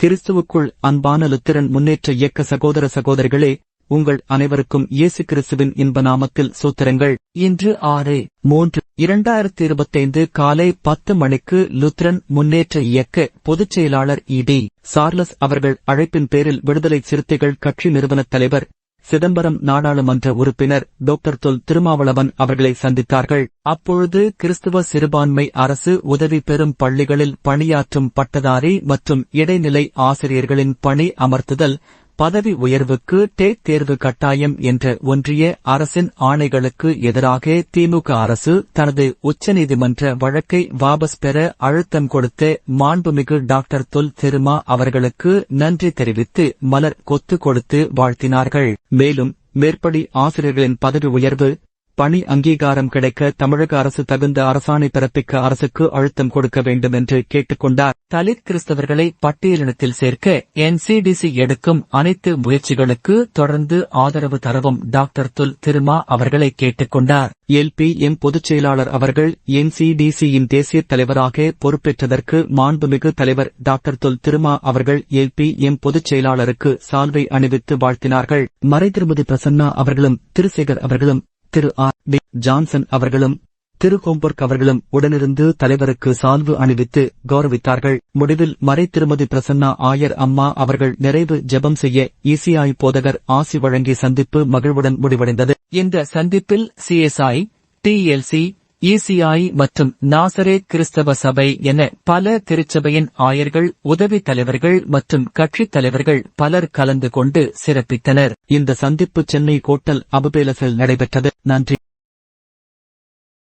கிறிஸ்துவுக்குள் அன்பான லுத்திரன் முன்னேற்ற இயக்க சகோதர சகோதரிகளே உங்கள் அனைவருக்கும் இயேசு கிறிஸ்துவின் இன்ப நாமத்தில் சூத்திரங்கள். இன்று ஆறு மூன்று இரண்டாயிரத்தி இருபத்தைந்து காலை பத்து மணிக்கு லுத்ரன் முன்னேற்ற இயக்க பொதுச் செயலாளர் இடி சார்லஸ் அவர்கள் அழைப்பின் பேரில் விடுதலை சிறுத்தைகள் கட்சி நிறுவனத் தலைவர் சிதம்பரம் நாடாளுமன்ற உறுப்பினர் டாக்டர் தொல் திருமாவளவன் அவர்களை சந்தித்தார்கள். அப்பொழுது கிறிஸ்துவ சிறுபான்மை அரசு உதவி பெறும் பள்ளிகளில் பணியாற்றும் பட்டதாரி மற்றும் இடைநிலை ஆசிரியர்களின் பணி அமர்த்துதல் பதவி உயர்வுக்கு டேட் தேர்வு கட்டாயம் என்ற ஒன்றிய அரசின் ஆணைகளுக்கு எதிராக திமுக அரசு தனது உச்சநீதிமன்ற வழக்கை வாபஸ் பெற அழுத்தம் கொடுத்த மாண்புமிகு டாக்டர் தொல் திருமா அவர்களுக்கு நன்றி தெரிவித்து மலர் கொத்து கொடுத்து வாழ்த்தினார்கள். மேலும் மேற்படி ஆசிரியர்களின் பதவி உயர்வு பணி அங்கீகாரம் கிடைக்க தமிழக அரசு தகுந்த அரசாணை பிறப்பிக்க அரசுக்கு அழுத்தம் கொடுக்க வேண்டும் என்று கேட்டுக்கொண்டார். தலித் கிறிஸ்தவர்களை பட்டியலினத்தில் சேர்க்க என்சிடிசி எடுக்கும் அனைத்து முயற்சிகளுக்கு தொடர்ந்து ஆதரவு தரவும் டாக்டர் துல் திருமா அவர்களை கேட்டுக்கொண்டார். எல்பி எம் பொதுச் செயலாளர் அவர்கள் என்சிடிசியின் தேசிய தலைவராக பொறுப்பேற்றதற்கு மாண்புமிகு தலைவர் டாக்டர் துல் திருமா அவர்கள் எல்பி எம் பொதுச் செயலாளருக்கு சால்வை அணிவித்து வாழ்த்தினார்கள். மறை திருமதி பிரசன்னா அவர்களும் திருசேகர் அவர்களும் திரு ஆர். பி. ஜான்சன் அவர்களும் திரு. கோம்பர்க் அவர்களும் உடனிருந்து தலைவருக்கு சால்வு அணிவித்து கௌரவித்தார்கள். முடிவில் மறை திருமதி பிரசன்னா ஆயர் அம்மா அவர்கள் நிறைவு ஜெபம் செய்ய இசிஐ போதகர் ஆசி வழங்கி சந்திப்பு மகிழ்வுடன் முடிவடைந்தது. இந்த சந்திப்பில் சிஎஸ்ஐ டிஎல்சி இசிஐ மற்றும் நாசரே கிறிஸ்தவ சபை என பல திருச்சபையின் ஆயர்கள் உதவி தலைவர்கள் மற்றும் கட்சித் தலைவர்கள் பலர் கலந்து கொண்டு சிறப்பித்தனர். இந்த சந்திப்பு சென்னை கோட்டல் அபுபேலசில் நடைபெற்றது. நன்றி.